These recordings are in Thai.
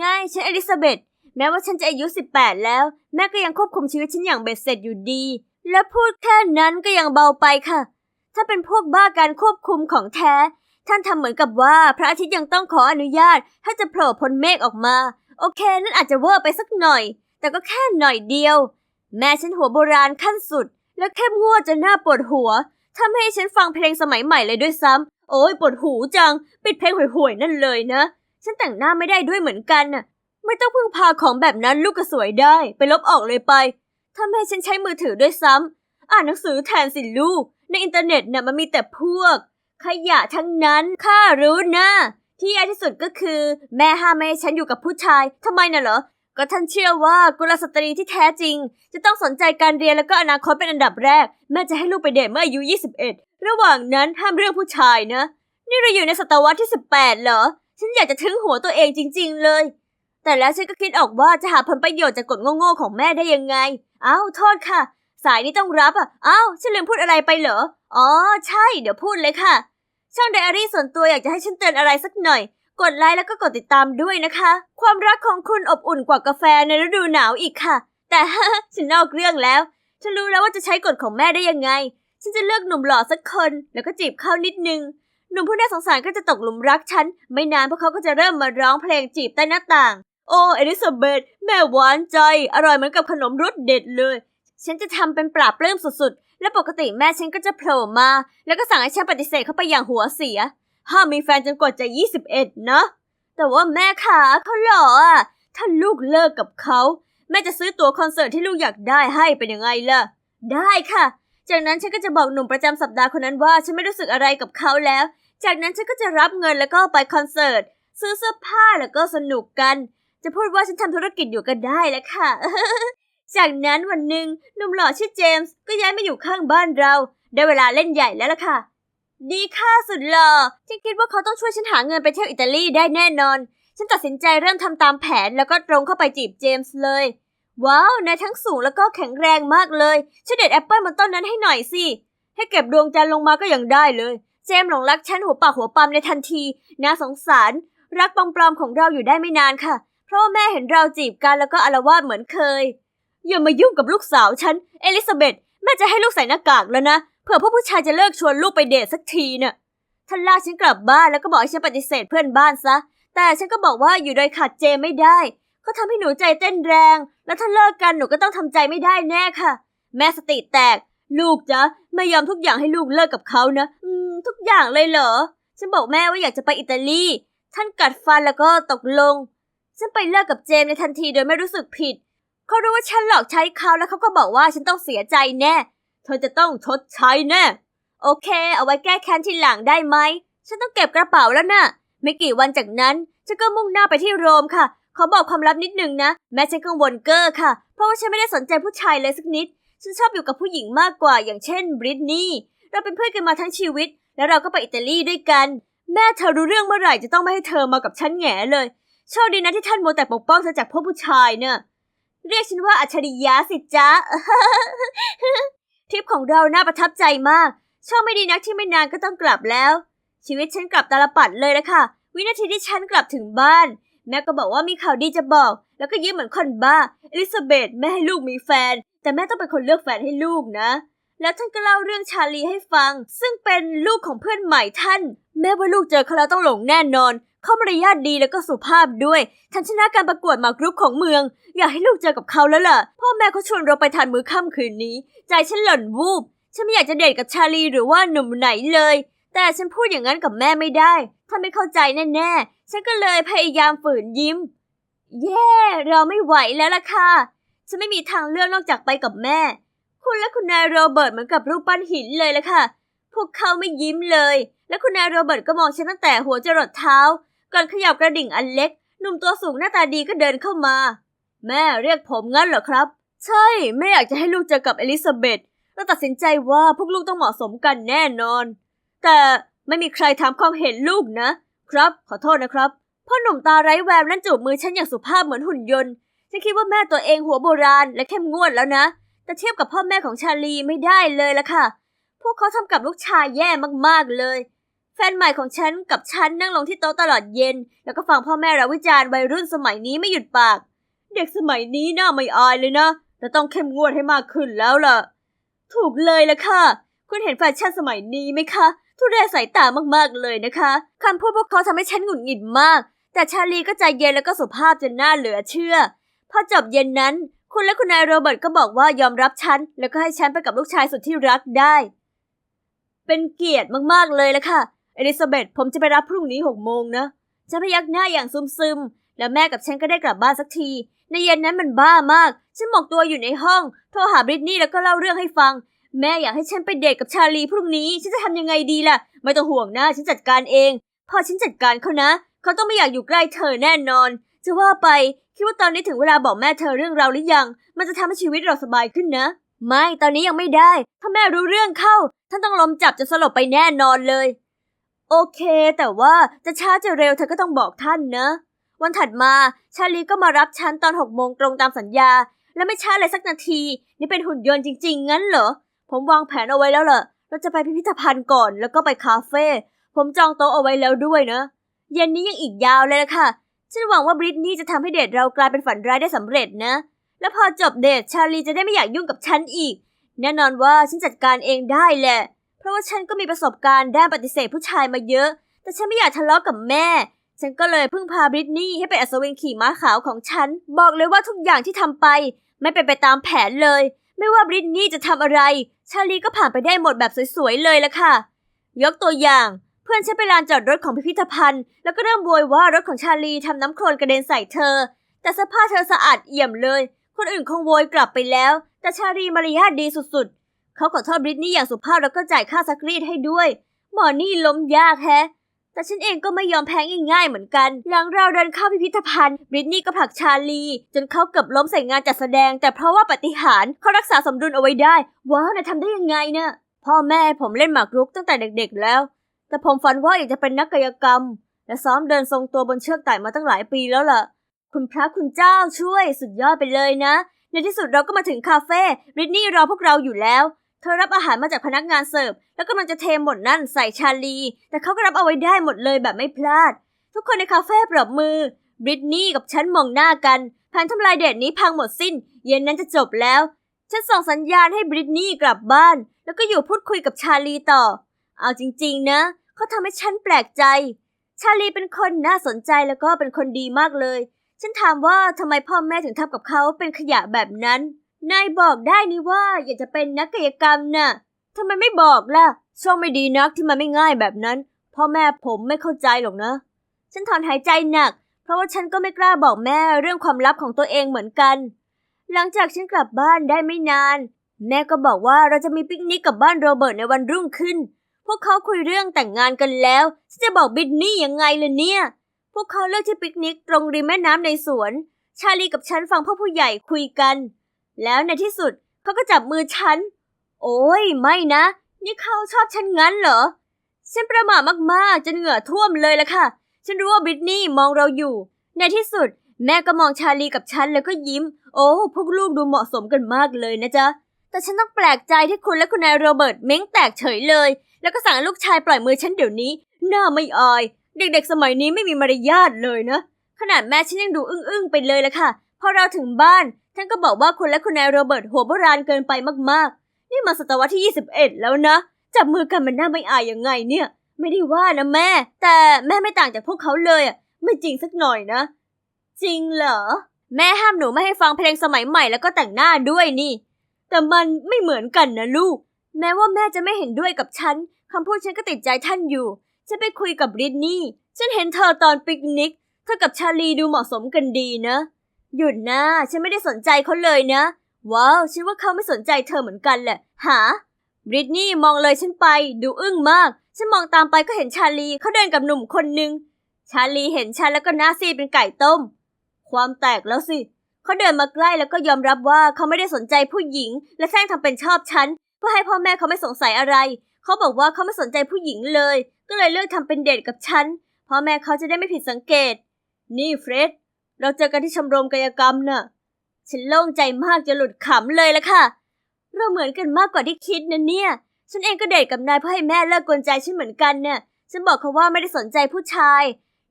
ง่าย ฉันอลิซาเบธแม้ว่าฉันจะอายุ 18 แล้ว แม่ก็ยังควบคุมชีวิตฉันอย่างเบ็ดเสร็จอยู่ดี และพูดแค่นั้นก็ยังเบาไปค่ะ ถ้าเป็นพวกบ้าการควบคุมของแท้ ท่านทำเหมือนกับว่าพระอาทิตย์ยังต้องขออนุญาต ถ้าจะโผล่พ้นเมฆออกมา โอเค นั่นอาจจะเวอร์ไปสักหน่อย แต่ก็แค่หน่อยเดียว แม่ฉันหัวโบราณขั้นสุด และเข้มงวดจนหน้าปวดหัวทำให้ฉันฟังเพลงสมัยใหม่เลยด้วยซ้ำโอ้ยปวดหูจัง ปิดเพลงห่วยๆนั่นเลยนะ ฉันแต่งหน้าไม่ได้ด้วยเหมือนกันน่ะ ไม่ต้องพึ่งพาของแบบนั้นลูกก็สวยได้ ไปลบออกเลยไปทำให้ฉันใช้มือถือด้วยซ้ำอ่านหนังสือแทนสิลูก ในอินเทอร์เน็ตน่ะมันมีแต่พวก ขยะทั้งนั้นข้ารู้นะ ที่แย่ที่สุดก็คือ แม่ห้ามไม่ให้ฉันอยู่กับผู้ชายทำไมน่ะเหรอก็ท่านเชื่อว่ากุลสตรีที่แท้จริง จะต้องสนใจการเรียนแล้วก็อนาคตเป็นอันดับแรก แม่จะให้ลูกไปเดทเมื่ออายุ 21 ระหว่างนั้นห้ามเรื่องผู้ชายนะ นี่เราอยู่ในศตวรรษที่ 18 เหรอ ฉันอยากจะทึ้งหัวตัวเองจริง ๆ เลย แต่แล้วฉันก็คิดออกว่าจะหาผลประโยชน์จากกฎโง่ๆของแม่ได้ยังไง อ้าวโทษค่ะ สายนี้ต้องรับอะ อ้าวฉันลืมพูดอะไรไปเหรอ อ๋อใช่ เดี๋ยวพูดเลยค่ะ ช่องไดอารี่ส่วนตัวอยากจะให้ฉันเตือนอะไรสักหน่อย กดไลค์แล้วก็กดติดตามด้วยนะคะ ความรักของคุณอบอุ่นกว่ากาแฟในฤดูหนาวอีกค่ะ แต่ฉันนอกเรื่องแล้ว ฉันรู้แล้วว่าจะใช้กฎของแม่ได้ยังไง ฉันจะเลือกหนุ่มหล่อสักคน แล้วก็จีบเข้านิดนึง หนุ่มผู้น่าสงสารก็จะตกหลุมรักฉัน ไม่นานพวกเขาก็จะเริ่มมาร้องเพลงจีบใต้หน้าต่าง โอ้เอลิซาเบธแม่หวานใจ อร่อยเหมือนกับขนมรสเด็ดเลย ฉันจะทำเป็นปราบปลื้มสุดๆ และปกติแม่ฉันก็จะโผล่มา แล้วก็สั่งให้ฉันปฏิเสธเขาไปอย่างหัวเสีย ห้ามมีแฟนจนกว่าจะ 21 นะ แต่ว่าแม่ขาเขาหล่ออะ ถ้าลูกเลิกกับเขา แม่จะซื้อตั๋วคอนเสิร์ตที่ลูกอยากได้ให้เป็นยังไงล่ะ ได้ค่ะ จากนั้นฉันก็จะบอกหนุ่มประจำสัปดาห์คนนั้นว่าฉันไม่รู้สึกอะไรกับเขาแล้ว จากนั้นฉันก็จะรับเงินแล้วก็ไปคอนเสิร์ต ซื้อเสื้อผ้าแล้วก็สนุกกัน จะพูดว่าฉันทำธุรกิจอยู่ก็ได้แล้วค่ะ จากนั้นวันหนึ่งหนุ่มหล่อชื่อเจมส์ก็ย้ายมาอยู่ข้างบ้านเรา ได้เวลาเล่นใหญ่แล้วล่ะค่ะ ดีค่ะสุดหล่อฉันคิดว่าเขาต้องช่วยฉันหาเงินไปเที่ยวอิตาลีได้แน่นอน ฉันตัดสินใจเริ่มทำตามแผนแล้วก็ตรงเข้าไปจีบเจมส์เลยว้าวนายทั้งสูงแล้วก็แข็งแรงมากเลยช่วยเด็ดแอปเปิลบนต้นนั้นให้หน่อยสิ ให้เก็บดวงจันทร์ลงมาก็ยังได้เลย เจมหลงรักฉันหัวปากหัวปั๊มในทันที น่าสงสาร รักปลอมๆของเราอยู่ได้ไม่นานค่ะ เพราะแม่เห็นเราจีบกันแล้วก็อารวาสเหมือนเคย อย่ามายุ่งกับลูกสาวฉัน เอลิซาเบธแม่จะให้ลูกใส่หน้ากากแล้วนะ เผื่อพวกผู้ชายจะเลิกชวนลูกไปเดทสักทีน่ะท่านลากฉันกลับบ้านแล้วก็บอกให้ฉันปฏิเสธเพื่อนบ้านซะ แต่ฉันก็บอกว่าอยู่โดยขาดเจมไม่ได้เขาทำให้หนูใจเต้นแรง แล้วถ้าเลิกกันหนูก็ต้องทำใจไม่ได้แน่ค่ะ แม่สติแตก ลูกจ๊ะแม่ยอมทุกอย่างให้ลูกเลิกกับเขานะอืมทุกอย่างเลยเหรอ ฉันบอกแม่ว่าอยากจะไปอิตาลี ท่านกัดฟันแล้วก็ตกลง ฉันไปเลิกกับเจมในทันทีโดยไม่รู้สึกผิด เขารู้ว่าฉันหลอกใช้เขาแล้วเขาก็บอกว่าฉันต้องเสียใจแน่ เธอจะต้องชดใช้แน่ โอเค เอาไว้แก้แค้นทีหลังได้ไหม ฉันต้องเก็บกระเป๋าแล้วนะ่ะ ไม่กี่วันจากนั้นฉันก็มุ่งหน้าไปที่โรมค่ะ ขอบอกความลับนิดนึงนะ แม้ฉันกังวลเกอร์ค่ะ เพราะว่าฉันไม่ได้สนใจผู้ชายเลยสักนิด ฉันชอบอยู่กับผู้หญิงมากกว่าอย่างเช่นบริตนี่เราเป็นเพื่อนกันมาทั้งชีวิต แล้วเราก็ไปอิตาลีด้วยกัน แม่เธอรู้เรื่องเมื่อไหร่จะต้องไม่ให้เธอมากับฉันแง่เลยโชคดีนะที่ท่านโมแต่ปกป้องเธอจากพวกผู้ชายเนอะเรียกฉันว่าอัจฉริยะสิจ๊ะทริปของเราน่าประทับใจมากโชคไม่ดีนักที่ไม่นานก็ต้องกลับแล้ว ชีวิตฉันกลับตาลปัดเลยละค่ะ วินาทีที่ฉันกลับถึงบ้าน แม่ก็บอกว่ามีข่าวดีจะบอก แล้วก็ยิ้มเหมือนคนบ้าอลิซาเบธแม่ให้ลูกมีแฟน แต่แม่ต้องเป็นคนเลือกแฟนให้ลูกนะ แล้วท่านก็เล่าเรื่องชาลีให้ฟัง ซึ่งเป็นลูกของเพื่อนใหม่ท่าน แม่ว่าลูกเจอเขาแล้วต้องหลงแน่นอน เขามารยาทดีแล้วก็สุภาพด้วยท่านชนะการประกวดหมากรุกของเมือง อยากให้ลูกเจอกับเขาแล้วล่ะ พ่อแม่เขาชวนเราไปทานมื้อค่ำคืนนี้ ใจฉันหล่นวูบ ฉันไม่อยากจะเดทกับชาลีหรือว่าหนุ่มไหนเลย แต่ฉันพูดอย่างนั้นกับแม่ไม่ได้ท่านไม่เข้าใจแน่ๆ ฉันก็เลยพยายามฝืนยิ้มแย่เราไม่ไหวแล้วล่ะค่ะ ฉันไม่มีทางเลือกนอกจากไปกับแม่ คุณและคุณนายโรเบิร์ตเหมือนกับรูปปั้นหินเลยละค่ะ พวกเขาไม่ยิ้มเลย และคุณนายโรเบิร์ตก็มองฉันตั้งแต่หัวจรดเท้า ก่อนขยับกระดิ่งอันเล็ก หนุ่มตัวสูงหน้าตาดีก็เดินเข้ามา แม่เรียกผมงั้นเหรอครับ ใช่แม่อยากจะให้ลูกเจอกับเอลิซาเบธเราตัดสินใจว่าพวกลูกต้องเหมาะสมกันแน่นอน แต่ไม่มีใครถามความเห็นลูกนะ ครับ ขอโทษนะครับพ่อหนุ่มตาไร้แววนั่นจูบมือฉันอย่างสุภาพเหมือนหุ่นยนต์ ฉันคิดว่าแม่ตัวเองหัวโบราณและเข้มงวดแล้วนะ แต่เทียบกับพ่อแม่ของชาลีไม่ได้เลยละค่ะ พวกเขาทำกับลูกชายแย่มากๆเลย แฟนใหม่ของฉันกับฉันนั่งลงที่โต๊ะตลอดเย็น แล้วก็ฟังพ่อแม่เราวิจารณ์วัยรุ่นสมัยนี้ไม่หยุดปาก เด็กสมัยนี้น่าไม่อายเลยนะแต่ต้องเข้มงวดให้มากขึ้นแล้วล่ะ ถูกเลยละค่ะ คุณเห็นแฟชั่นสมัยนี้ไหมคะ ทุเรศสายตามากๆเลยนะคะ คำพูดพวกเขาทำให้ฉันหงุดหงิดมาก แต่ชาลีก็ใจเย็นแล้วก็สุภาพจนน่าเหลือเชื่อ พอจบเย็นนั้น คุณและคุณนายโรเบิร์ตก็บอกว่ายอมรับฉัน แล้วก็ให้ฉันไปกับลูกชายสุดที่รักได้ เป็นเกียรติมากๆเลยละค่ะ เอลิซาเบธผมจะไปรับพรุ่งนี้หกโมงนะฉันพยักหน้าอย่างซึมๆ แล้วแม่กับฉันก็ได้กลับบ้านสักที ในเย็นนั้นมันบ้ามาก ฉันหมกตัวอยู่ในห้อง โทรหาบริตนี่แล้วก็เล่าเรื่องให้ฟัง แม่อยากให้ฉันไปเดทกับชาลีพรุ่งนี้ ฉันจะทำยังไงดีล่ะ ไม่ต้องห่วงนะ ฉันจัดการเอง พอฉันจัดการเขานะ เขาต้องไม่อยากอยู่ใกล้เธอแน่นอน จะว่าไปคิดว่าตอนนี้ถึงเวลาบอกแม่เธอเรื่องเราหรือยัง มันจะทำให้ชีวิตเราสบายขึ้นนะ ไม่ตอนนี้ยังไม่ได้ ถ้าแม่รู้เรื่องเข้า ท่านต้องล้มจับจะสลบไปแน่นอนเลย โอเค แต่ว่าจะช้าจะเร็วเธอก็ต้องบอกท่านนะ วันถัดมาชาลีก็มารับฉันตอนหกโมงตรงตามสัญญา และไม่ช้าเลยสักนาที นี่เป็นหุ่นยนต์จริง ๆ งั้นเหรอผมวางแผนเอาไว้แล้วล่ะเราจะไปพิพิธภัณฑ์ก่อนแล้วก็ไปคาเฟ่ผมจองโต๊ะเอาไว้แล้วด้วยนะ เย็นนี้ยังอีกยาวเลยละค่ะ ฉันหวังว่าบริตนี่จะทำให้เดทเรากลายเป็นฝันร้ายได้สำเร็จนะ แล้วพอจบเดทชาลีจะได้ไม่อยากยุ่งกับฉันอีก แน่นอนว่าฉันจัดการเองได้แหละ เพราะว่าฉันก็มีประสบการณ์ด้านปฏิเสธผู้ชายมาเยอะ แต่ฉันไม่อยากทะเลาะกับแม่ ฉันก็เลยพึ่งพาบริตนี่ให้เป็นอัศวินขี่ม้าขาวของฉัน บอกเลยว่าทุกอย่างที่ทำไป ไม่เป็นไปตามแผนเลย ไม่ว่าบริตนี่จะทำอะไร ชาลีก็ผ่านไปได้หมดแบบสวยๆเลยละค่ะ ยกตัวอย่าง พื่อนฉันไปลานจอดรถของพิพิธภัณฑ์ แล้วก็เริ่มโวยว่ารถของชาลีทำน้ำโคลนกระเด็นใส่เธอ แต่สภาพเธอสะอาดเอี่ยมเลย คนอื่นคงโวยกลับไปแล้ว แต่ชาลีมารยาทดีสุดๆ เขาขอโทษบริตนี่อย่างสุภาพแล้วก็จ่ายค่าซักรีดให้ด้วย หมอนี่ล้มยากแฮะแต่ฉันเองก็ไม่ยอมแพ้ง่ายๆเหมือนกัน หลังเราเดินเข้าพิพิธภัณฑ์ บริตนี่ก็ผลักชาลี จนเขาเกือบล้มใส่งานจัดแสดง แต่เพราะว่าปฏิหารเขารักษาสมดุลเอาไว้ได้ ว้าวนายทำได้ยังไงเนี่ยพ่อแม่ผมเล่นหมากรุกตั้งแต่เด็กๆแล้ว แต่ผมฝันว่าอยากจะเป็นนักกายกรรม และซ้อมเดินทรงตัวบนเชือกไต่มาตั้งหลายปีแล้วล่ะ คุณพระคุณเจ้าช่วยสุดยอดไปเลยนะ ในที่สุดเราก็มาถึงคาเฟ่บริตนี่รอพวกเราอยู่แล้ว เธอรับอาหารมาจากพนักงานเสิร์ฟ แล้วกำลังจะเทหมดนั่นใส่ชาลี แต่เขาก็รับเอาไว้ได้หมดเลยแบบไม่พลาด ทุกคนในคาเฟ่ปรบมือบริตนี่กับฉันมองหน้ากันแผนทำลายเดทนี้พังหมดสิ้น เย็นนั้นจะจบแล้ว ฉันส่งสัญญาณให้บริตนี่กลับบ้าน แล้วก็อยู่พูดคุยกับชาลีต่อ เอาจริง ๆ นะ เขาทำให้ฉันแปลกใจ ชาลีเป็นคนน่าสนใจแล้วก็เป็นคนดีมากเลย ฉันถามว่าทำไมพ่อแม่ถึงทำกับเขาเป็นขยะแบบนั้น นายบอกได้นี่ว่าอยากจะเป็นนักกายกรรมน่ะทำไมไม่บอกล่ะ ช่วงไม่ดีนักที่มันไม่ง่ายแบบนั้น พ่อแม่ผมไม่เข้าใจหรอกนะ ฉันถอนหายใจหนัก เพราะว่าฉันก็ไม่กล้าบอกแม่เรื่องความลับของตัวเองเหมือนกัน หลังจากฉันกลับบ้านได้ไม่นาน แม่ก็บอกว่าเราจะมีปิกนิกกับบ้านโรเบิร์ตในวันรุ่งขึ้น พวกเขาคุยเรื่องแต่งงานกันแล้วฉันจะบอกบิดนี่ยังไงล่ะเนี่ย พวกเขาเลือกที่ปิกนิกตรงริมแม่น้ำในสวน ชาลีกับฉันฟังพ่อผู้ใหญ่คุยกัน แล้วในที่สุดเขาก็จับมือฉัน โอ้ยไม่นะ นี่เขาชอบฉันงั้นเหรอ ฉันประหม่ามากๆจนเหงื่อท่วมเลยละค่ะ ฉันรู้ว่าบริตนี่มองเราอยู่ ในที่สุด แม่ก็มองชาลีกับฉันแล้วก็ยิ้ม โอ้พวกลูกดูเหมาะสมกันมากเลยนะจ๊ะแต่ฉันต้องแปลกใจที่คุณและคุณนายโรเบิร์ตเม้งแตกเฉยเลย แล้วก็สั่งลูกชายปล่อยมือฉันเดี๋ยวนี้ หน้าไม่อาย เด็กๆ สมัยนี้ไม่มีมารยาทเลยนะ ขนาดแม่ฉันยังดูอึ้งๆไปเลยละค่ะ พอเราถึงบ้านท่านก็บอกว่าคุณและคุณนายโรเบิร์ตหัวโบราณเกินไปมากๆ นี่มาศตวรรษที่ 21 แล้วนะ จับมือกันมันหน่าไม่อายยังไงเนี่ย ไม่ได้ว่านะแม่ แต่แม่ไม่ต่างจากพวกเขาเลยอะ ไม่จริงสักหน่อยนะ จริงเหรอ แม่ห้ามหนูไม่ให้ฟังเพลงสมัยใหม่แล้วก็แต่งหน้าด้วยนี่ แต่มันไม่เหมือนกันนะลูก แม้ว่าแม่จะไม่เห็นด้วยกับฉันคำพูดฉันก็ติดใจท่านอยู่ ฉันไปคุยกับบริตนี่ ฉันเห็นเธอตอนปิกนิก เธอกับชาลีดูเหมาะสมกันดีนะ หยุดนะ ฉันไม่ได้สนใจเขาเลยนะ ว้าว ฉันว่าเขาไม่สนใจเธอเหมือนกันแหละ หาบริตนี่มองเลยฉันไป ดูอึ้งมาก ฉันมองตามไปก็เห็นชาลีเขาเดินกับหนุ่มคนหนึ่ง ชาลีเห็นฉันแล้วก็หน้าซีดเป็นไก่ต้ม ความแตกแล้วสิ เขาเดินมาใกล้แล้วก็ยอมรับว่าเขาไม่ได้สนใจผู้หญิง และแซงทำเป็นชอบฉัน พื่อให้พ่อแม่เขาไม่สงสัยอะไร เขาบอกว่าเขาไม่สนใจผู้หญิงเลย ก็เลยเลือกทำเป็นเดทกับฉัน พ่อแม่เขาจะได้ไม่ผิดสังเกต นี่เฟร็ดเราเจอกันที่ชมรมกายกรรมน่ะ ฉันโล่งใจมากจะหลุดขำเลยละค่ะ เราเหมือนกันมากกว่าที่คิดนะเนี่ย ฉันเองก็เดทกับนายเพื่อให้แม่เลิกกวนใจฉันเหมือนกันเนี่ยฉันบอกเขาว่าไม่ได้สนใจผู้ชาย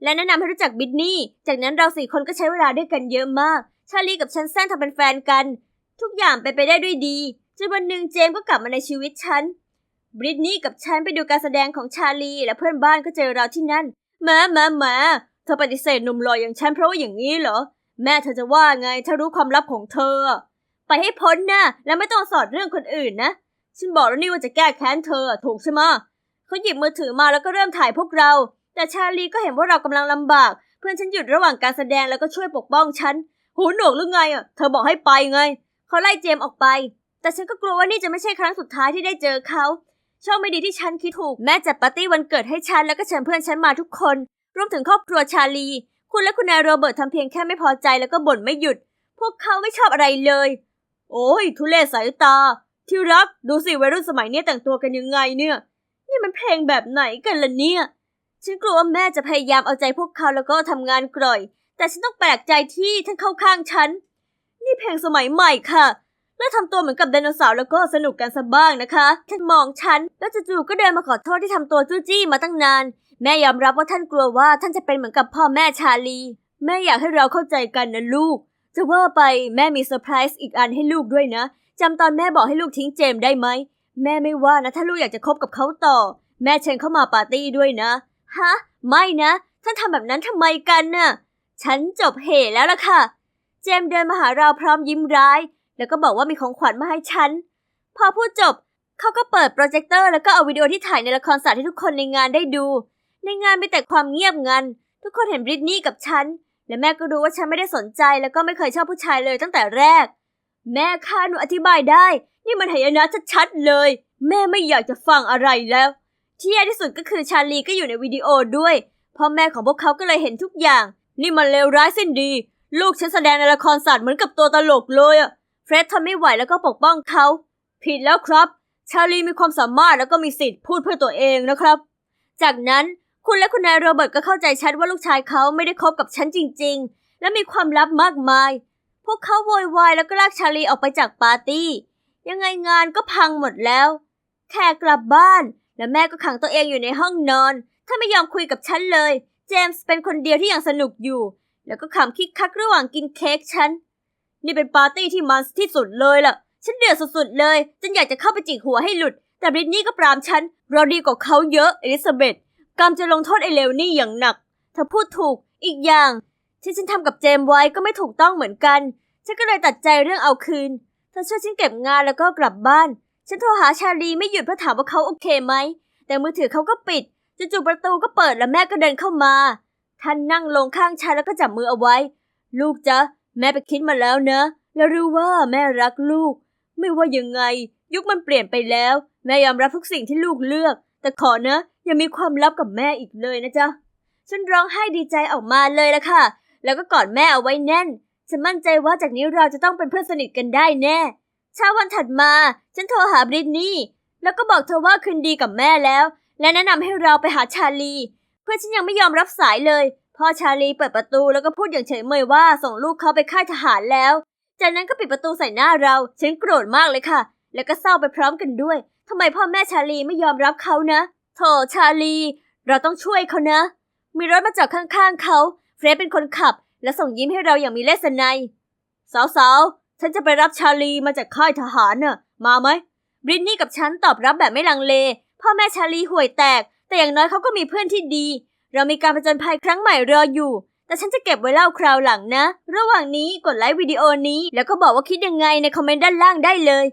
และแนะนำให้รู้จักบิทนี่ จากนั้นเราสี่คนก็ใช้เวลาด้วยกันเยอะมาก ชาลีกับฉันแซนทำเป็นแฟนกัน ทุกอย่างไปไปได้ด้วยดี จนวันหนึ่งเจมก็กลับมาในชีวิตฉัน บริตนี่กับฉันไปดูการแสดงของชาลี และเพื่อนบ้านก็เจอเราที่นั่นมามามาเธอปฏิเสธหนุ่มหล่ออย่างฉันเพราะว่าอย่างนี้เหรอ แม่เธอจะว่าไงถ้ารู้ความลับของเธอ ไปให้พ้นนะแล้วไม่ต้องสอดเรื่องคนอื่นนะ ฉันบอกแล้วนี่ว่าจะแก้แค้นเธอถูกใช่ไหมเขาหยิบมือถือมาแล้วก็เริ่มถ่ายพวกเรา แต่ชาลีก็เห็นว่าเรากำลังลำบาก เพื่อนฉันหยุดระหว่างการแสดงแล้วก็ช่วยปกป้องฉัน หูหนวกหรือไงอะ เธอบอกให้ไปไง เขาไล่เจมออกไป แต่ฉันก็กลัวว่านี่จะไม่ใช่ครั้งสุดท้ายที่ได้เจอเขาโชคไม่ดีที่ฉันคิดถูกแม่จัดปาร์ตี้วันเกิดให้ฉันแล้วก็เชิญเพื่อนฉันมาทุกคน รวมถึงครอบครัวชาลี คุณและคุณนายโรเบิร์ตทำเพียงแค่ไม่พอใจแล้วก็บ่นไม่หยุด พวกเขาไม่ชอบอะไรเลย โอ้ย ทุเลศสายตา ที่รักดูสิวัยรุ่นสมัยนี้แต่งตัวกันยังไงเนี่ย นี่มันเพลงแบบไหนกันล่ะเนี่ยฉันกลัวว่าแม่จะพยายามเอาใจพวกเขาแล้วก็ทำงานกร่อย แต่ฉันต้องแปลกใจที่ท่านเข้าข้างฉัน นี่เพลงสมัยใหม่ค่ะ และทำตัวเหมือนกับไดโนเสาร์แล้วก็สนุกกันซะบ้างนะคะ ท่านมองฉัน แล้วจู่ๆก็เดินมาขอโทษที่ทำตัวจู้จี้มาตั้งนาน แม่ยอมรับว่าท่านกลัวว่าท่านจะเป็นเหมือนกับพ่อแม่ชาลี แม่อยากให้เราเข้าใจกันนะลูก จะว่าไปแม่มีเซอร์ไพรส์อีกอันให้ลูกด้วยนะจำตอนแม่บอกให้ลูกทิ้งเจมได้ไหม แม่ไม่ว่านะถ้าลูกอยากจะคบกับเขาต่อ แม่เชิญเข้ามาปาร์ตี้ด้วยนะ ฮะ ไม่นะ ท่านทำแบบนั้นทำไมกันน่ะ ฉันจบเหตุแล้วล่ะค่ะ เจมเดินมาหาเราพร้อมยิ้มร้าย แล้วก็บอกว่ามีของขวัญมาให้ฉัน พอพูดจบเขาก็เปิดโปรเจคเตอร์แล้วก็เอาวิดีโอที่ถ่ายในละครสัตว์ให้ทุกคนในงานได้ดู ในงานมีแต่ความเงียบงัน ทุกคนเห็นบริตนี่กับฉัน และแม่ก็รู้ว่าฉันไม่ได้สนใจ แล้วก็ไม่เคยชอบผู้ชายเลยตั้งแต่แรก แม่ค่ะหนูอธิบายได้ นี่มันหายนะชัดๆเลย แม่ไม่อยากจะฟังอะไรแล้ว ที่แย่ที่สุดก็คือชาลีก็อยู่ในวิดีโอด้วยพ่อแม่ของพวกเขาก็เลยเห็นทุกอย่าง นี่มันเลวร้ายสิ้นดี ลูกฉันแสดงในละครสัตว์เหมือนกับตัวตลกเลยอะ ร็ดทนไม่ไหวแล้วก็ปกป้องเขา ผิดแล้วครับ ชาลีมีความสามารถแล้วก็มีสิทธิ์พูดเพื่อตัวเองนะครับ จากนั้นคุณและคุณนายโรเบิร์ตก็เข้าใจชัดว่าลูกชายเขาไม่ได้คบกับฉันจริง ๆ และมีความลับมากมาย พวกเขาโวยวายแล้วก็ลากชาลีออกไปจากปาร์ตี้ ยังไงงานก็พังหมดแล้ว แขกกลับบ้าน และแม่ก็ขังตัวเองอยู่ในห้องนอน ถ้าไม่ยอมคุยกับฉันเลย เจมส์เป็นคนเดียวที่ยังสนุกอยู่ แล้วก็ขำคิกคักระหว่างกินเค้กฉัน นี่เป็นปาร์ตี้ที่มันที่สุดเลยล่ะ ฉันเดือดสุดๆเลยจนอยากจะเข้าไปจิกหัวให้หลุด แต่บริตนี่ก็ปรามฉัน เราดีกว่าเขาเยอะเอลิซาเบธกรรมจะลงโทษไอ้เลวนี่อย่างหนัก เธอพูดถูกอีกอย่างที่ฉันทำกับเจมส์ไว้ก็ไม่ถูกต้องเหมือนกัน ฉันก็เลยตัดใจเรื่องเอาคืน เธอช่วยฉันเก็บงานแล้วก็กลับบ้าน ฉันโทรหาชาลีไม่หยุดเพื่อถามว่าเขาโอเคไหม แต่มือถือเขาก็ปิดจู่ๆประตูก็เปิดและแม่ก็เดินเข้ามา ท่านนั่งลงข้างฉันแล้วก็จับมือเอาไว้ ลูกจ๊ะ แม่ไปคิดมาแล้วนะ แล้วรู้ว่าแม่รักลูก ไม่ว่ายังไง ยุคมันเปลี่ยนไปแล้ว แม่ยอมรับทุกสิ่งที่ลูกเลือก แต่ขอนะอย่ามีความลับกับแม่อีกเลยนะจ๊ะฉันร้องไห้ดีใจออกมาเลยละค่ะ แล้วก็กอดแม่เอาไว้แน่นฉันมั่นใจว่าจากนี้เราจะต้องเป็นเพื่อนสนิทกันได้แน่เช้าวันถัดมา ฉันโทรหาบริตนี่แล้วก็บอกเธอว่าคืนดีกับแม่แล้ว และแนะนำให้เราไปหาชาลี เพื่อนฉันยังไม่ยอมรับสายเลย พ่อชาลีเปิดประตูแล้วก็พูดอย่างเฉยเมยว่าส่งลูกเขาไปค่ายทหารแล้ว จากนั้นก็ปิดประตูใส่หน้าเรา ฉันโกรธมากเลยค่ะ แล้วก็เศร้าไปพร้อมกันด้วยทำไมพ่อแม่ชาลีไม่ยอมรับเขานะโถชาลี เราต้องช่วยเขานะ มีรถมาจอดข้างๆเขาเฟรดเป็นคนขับ และส่งยิ้มให้เราอย่างมีเลสไนยสาวๆ ฉันจะไปรับชาลีมาจากค่ายทหารน่ะ มาไหมบริตนี่กับฉันตอบรับแบบไม่ลังเล พ่อแม่ชาลีห่วยแตก แต่อย่างน้อยเขาก็มีเพื่อนที่ดี เรามีการผจญภัยครั้งใหม่รออยู่ แต่ฉันจะเก็บไว้เล่าคราวหลังนะ ระหว่างนี้กดไลค์วิดีโอนี้ แล้วก็บอกว่าคิดยังไงในคอมเมนต์ด้านล่างได้เลย